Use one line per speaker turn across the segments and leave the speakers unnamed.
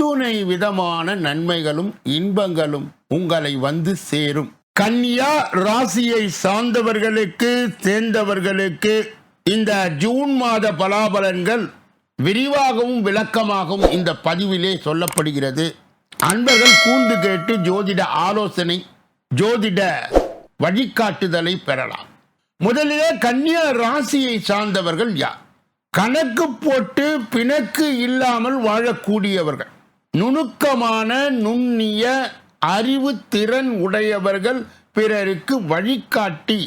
அத்துணை விதமான நன்மைகளும் இன்பங்களும் உங்களை வந்து சேரும். கன்னியா ராசியை சார்ந்தவர்களுக்கு சேர்ந்தவர்களுக்கு இந்த ஜூன் மாத பலாபலன்கள் விரிவாகவும் விளக்கமாகவும் இந்த பதிவிலே சொல்லப்படுகிறது. அன்பர்கள் கூர்ந்து கேட்டு ஜோதிட ஆலோசனை ஜோதிட வழிகாட்டுதலை பெறலாம். முதலிலே கன்னியா ராசியை சார்ந்தவர்கள் யார்? கணக்கு போட்டு பிணக்கு இல்லாமல் வாழக்கூடியவர்கள். நுணுக்கமான நுண்ணிய அறிவு திறன் உடையவர்கள் பிறருக்கு வழிகாட்டி.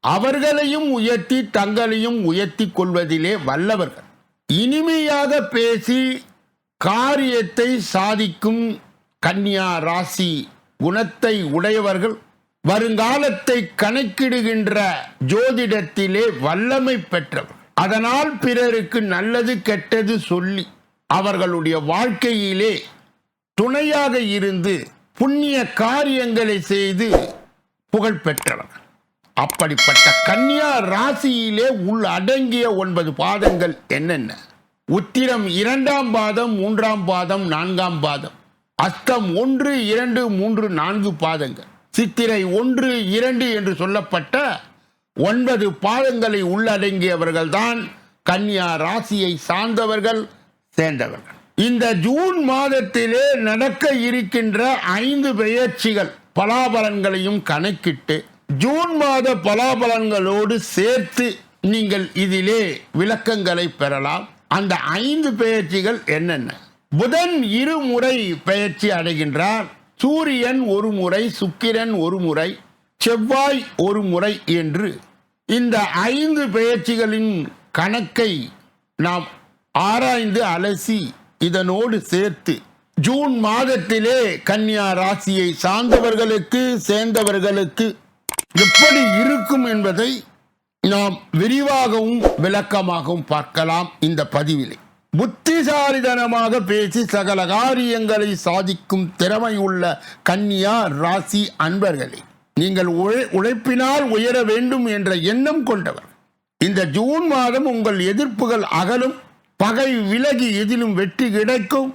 அவர்களையும் உயர்த்தி தங்களையும் உயர்த்தி கொள்வதிலே வல்லவர்கள். இனிமையாக பேசி காரியத்தை சாதிக்கும் கன்னியா ராசி குணத்தை உடையவர்கள் வருங்காலத்தை கணக்கிடுகின்ற ஜோதிடத்திலே வல்லமை பெற்றவர். அதனால் பிறருக்கு நல்லது கெட்டது சொல்லி அவர்களுடைய வாழ்க்கையிலே துணையாக இருந்து புண்ணிய காரியங்களை செய்து புகழ் பெற்றவர். அப்படிப்பட்ட கன்னியா ராசியிலே உள் அடங்கிய ஒன்பது பாதங்கள் என்னென்ன? உத்திரம் இரண்டாம் பாதம் மூன்றாம் பாதம் நான்காம் பாதம். அஸ்தம் ஒன்று இரண்டு மூன்று நான்கு பாதங்கள். சித்திரை ஒன்று இரண்டு என்று சொல்லப்பட்ட ஒன்பது பாதங்களை உள்ளடங்கியவர்கள்தான் கன்னியா ராசியை சார்ந்தவர்கள். சேர்ந்தவர்கள். இந்த ஜூன் மாதத்திலே நடக்க இருக்கின்ற ஐந்து பெயர்ச்சிகள் பலாபலன்களையும் கணக்கிட்டு ஜூன் மாத பலாபலன்களோடு சேர்த்து நீங்கள் இதிலே விளக்கங்களை பெறலாம். அந்த ஐந்து பெயர்ச்சிகள் என்னென்ன? புதன் இருமுறை பெயர்ச்சி அடைகின்றார். சூரியன் ஒரு முறை சுக்கிரன் ஒரு முறை செவ்வாய் ஒரு முறை என்று. இந்த ஐந்து பெயர்ச்சிகளின் கணக்கை நாம் ஆராய்ந்து அலசி இதனோடு சேர்த்து ஜூன் மாதத்திலே கன்னியா ராசியை சார்ந்தவர்களுக்கு சேர்ந்தவர்களுக்கு எப்படி இருக்கும் என்பதை நாம் விரிவாகவும் விளக்கமாகவும் பார்க்கலாம் இந்த பதிவிலே. புத்திசாலிதனமாக பேசி சகல காரியங்களை சாதிக்கும் திறமை உள்ள கன்னியா ராசி அன்பர்களே நீங்கள் உழை உழைப்பினால் உயர வேண்டும் என்ற எண்ணம் கொண்டவர். இந்த ஜூன் மாதம் உங்கள் எதிர்ப்புகள் அகலும். பகை விலகி எதிலும் வெற்றி கிடைக்கும்.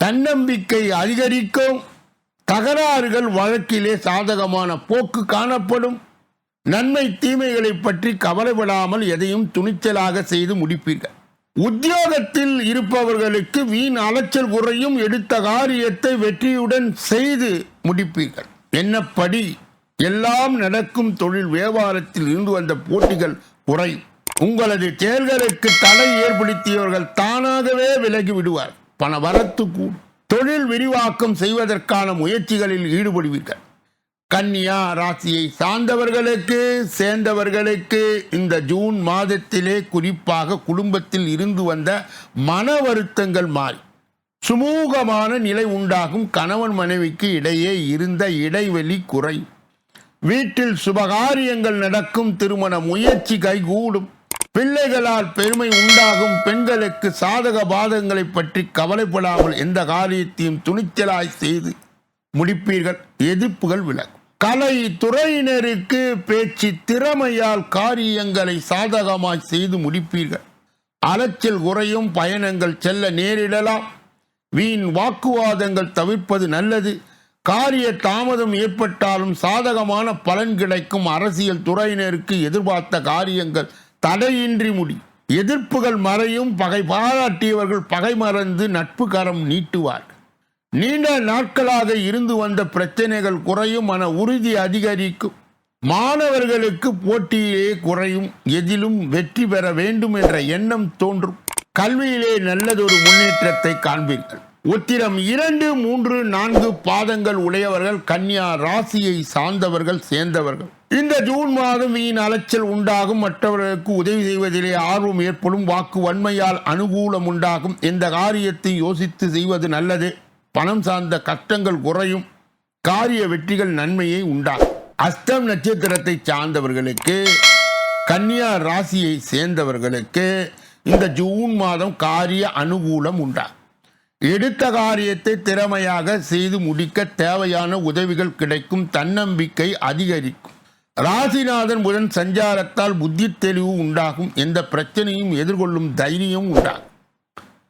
தன்னம்பிக்கை அதிகரிக்கும். தகராறுகள் வழக்கிலே சாதகமான போக்கு காணப்படும். நன்மை தீமைகளை பற்றி கவலைப்படாமல் எதையும் துணிச்சலாக செய்து முடிப்பீர்கள். உத்தியோகத்தில் இருப்பவர்களுக்கு வீண் அலைச்சல் குறையும் எடுத்த காரியத்தை வெற்றியுடன் செய்து முடிப்பீர்கள். என்னப்படி? எல்லாம் நடக்கும் தொழில் வியாபாரத்தில் இருந்து வந்த போட்டிகள் குறையும். உங்களது செயல்களுக்கு தலை ஏற்படுத்தியவர்கள் தானாகவே விலகி விடுவார். பண வரத்து கூடும் தொழில் விரிவாக்கம் செய்வதற்கான முயற்சிகளில் ஈடுபடுவீர்கள். கன்னியா ராசியை சார்ந்தவர்களுக்கு சேர்ந்தவர்களுக்கு இந்த ஜூன் மாதத்திலே குறிப்பாக குடும்பத்தில் இருந்து வந்த மன வருத்தங்கள் மாறி சுமூகமான நிலை உண்டாகும். கணவன் மனைவிக்கு இடையே இருந்த இடைவெளி குறையும். வீட்டில் சுபகாரியங்கள் நடக்கும். திருமண முயற்சி கைகூடும். பிள்ளைகளால் பெருமை உண்டாகும் பெண்களுக்கு சாதக பாதகங்களை பற்றி கவலைப்படாமல் எந்த காரியத்தையும் துணிச்சலாய் செய்து முடிப்பீர்கள். எதிர்ப்புகள் விலகும். கலை துறையினருக்கு பேச்சு திறமையால் காரியங்களை சாதகமாய் செய்து முடிப்பீர்கள். அலைச்சல் குறையும் பயணங்கள் செல்ல நேரிடலாம். வீண் வாக்குவாதங்கள் தவிர்ப்பது நல்லது. காரிய தாமதம் ஏற்பட்டாலும் சாதகமான பலன் கிடைக்கும். அரசியல் துறையினருக்கு எதிர்பார்த்த காரியங்கள் தடையின்றி முடி. எதிர்ப்புகள் மறையும் பகை பாராட்டியவர்கள் பகை மறந்து நட்பு கரம் நீட்டுவார். நீண்ட நாட்களாக இருந்து வந்த பிரச்சனைகள் குறையும் மன உறுதி அதிகரிக்கும். மாணவர்களுக்கு போட்டியிலே குறையும் எதிலும் வெற்றி பெற வேண்டும் என்ற எண்ணம் தோன்றும். கல்வியிலே நல்லதொரு முன்னேற்றத்தை காண்பீர்கள். உத்திரம் இரண்டு மூன்று நான்கு பாதங்கள் உடையவர்கள் கன்னியா ராசியை சார்ந்தவர்கள் சேர்ந்தவர்கள். இந்த ஜூன் மாதம் வீண் அலைச்சல் உண்டாகும். மற்றவர்களுக்கு உதவி செய்வதிலே ஆர்வம் ஏற்படும். வாக்கு வன்மையால் அனுகூலம் உண்டாகும். இந்த காரியத்தை யோசித்து செய்வது நல்லது. பணம் சார்ந்த கஷ்டங்கள் குறையும். காரிய வெற்றிகள் நன்மையை உண்டாகும். அஸ்தம் நட்சத்திரத்தை சார்ந்தவர்களுக்கு கன்னியா ராசியை சேர்ந்தவர்களுக்கு இந்த ஜூன் மாதம் காரிய அனுகூலம் உண்டாகும். எடுத்த காரியத்தை திறமையாக செய்து முடிக்க தேவையான உதவிகள் கிடைக்கும். தன்னம்பிக்கை அதிகரிக்கும். ராசிநாதன் புதன் சஞ்சாரத்தால் புத்தி தெளிவு உண்டாகும். எந்த பிரச்சனையும் எதிர்கொள்ளும் தைரியம் உண்டாகும்.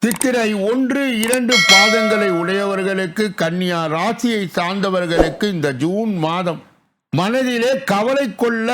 சித்திரை ஒன்று இரண்டு பாதங்களை உடையவர்களுக்கு கன்னியா ராசியை சார்ந்தவர்களுக்கு இந்த ஜூன் மாதம் மனதிலே கவலை கொள்ள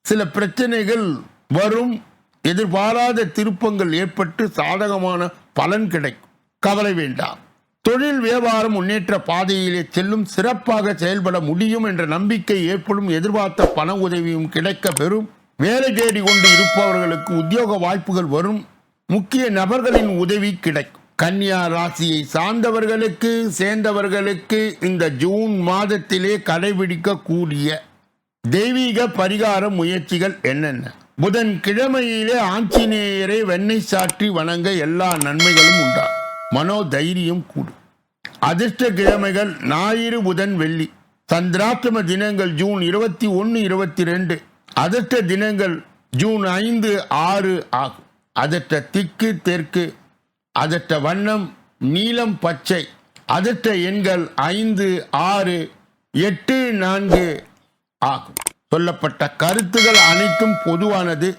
சில பிரச்சனைகள் வரும். எதிர்பாராத திருப்பங்கள் ஏற்பட்டு சாதகமான பலன் கிடைக்கும். கவலை வேண்டாம். தொழில் வியாபாரம் முன்னேற்ற பாதையிலே செல்லும் சிறப்பாக செயல்பட முடியும் என்ற நம்பிக்கை ஏற்படும் எதிர்பார்த்த பண உதவியும் கிடைக்க பெறும். வேலை தேடி கொண்டு இருப்பவர்களுக்கு உத்தியோக வாய்ப்புகள் வரும். முக்கிய நபர்களின் உதவி கிடைக்கும். கன்னியா ராசியை சார்ந்தவர்களுக்கு சேர்ந்தவர்களுக்கு இந்த ஜூன் மாதத்திலே கடைபிடிக்கக்கூடிய தெய்வீக பரிகார முயற்சிகள் என்னென்ன? புதன் கிழமையிலே ஆஞ்சநேயரை வெண்ணெய் சாற்றி வணங்க எல்லா நன்மைகளும் உண்டா? மனோ தைரியம் கூடும் அதிர்ஷ்ட கிழமைகள் ஞாயிறு புதன் வெள்ளி. சந்திராஷ்டம தினங்கள் ஜூன் இருபத்தி ஒன்று இருபத்தி ரெண்டு. அதிர்ஷ்ட தினங்கள் ஜூன் ஐந்து ஆறு ஆகும். அதிர்ஷ்ட திக்கு தெற்கு. அதிர்ஷ்ட வண்ணம் நீலம் பச்சை. அதிர்ஷ்ட எண்கள் ஐந்து ஆறு எட்டு நான்கு ஆகும். சொல்லப்பட்ட கருத்துகள் அனைத்தும் பொதுவானது.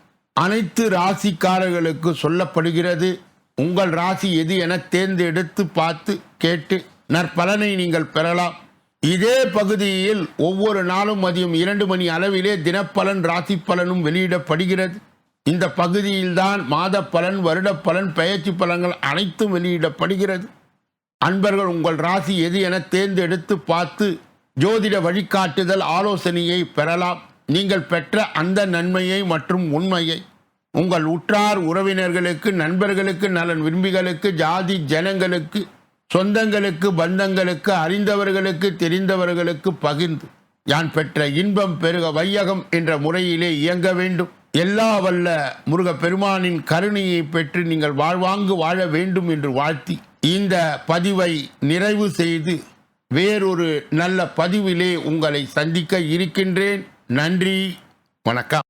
அனைத்து ராசிக்காரர்களுக்கு சொல்லப்படுகிறது. உங்கள் ராசி எது என தேர்ந்தெடுத்து பார்த்து கேட்டு நற்பலனை நீங்கள் பெறலாம். இதே பகுதியில் ஒவ்வொரு நாளும் மதியம் இரண்டு மணி அளவிலே தினப்பலன் ராசி பலனும் வெளியிடப்படுகிறது. இந்த பகுதியில்தான் மாத பலன் வருட பலன் பெயர்ச்சி பலன்கள் அனைத்தும் வெளியிடப்படுகிறது. அன்பர்கள் உங்கள் ராசி எது என தேர்ந்தெடுத்து பார்த்து ஜோதிட வழிகாட்டுதல் ஆலோசனையை பெறலாம். நீங்கள் பெற்ற அந்த நன்மையை மற்றும் உண்மையை உங்கள் உற்றார் உறவினர்களுக்கு நண்பர்களுக்கு நலன் விரும்பிகளுக்கு ஜாதி ஜனங்களுக்கு சொந்தங்களுக்கு பந்தங்களுக்கு அறிந்தவர்களுக்கு தெரிந்தவர்களுக்கு பகிர்ந்து யான் பெற்ற இன்பம் பெருக வையகம் என்ற முறையிலே இயங்க வேண்டும். எல்லா வல்ல முருக பெருமானின் கருணையை பெற்று நீங்கள் வாழ்வாங்கு வாழ வேண்டும் என்று வாழ்த்தி இந்த பதிவை நிறைவு செய்து வேறொரு நல்ல பதிவிலே உங்களை சந்திக்க இருக்கின்றேன். நன்றி வணக்கம்.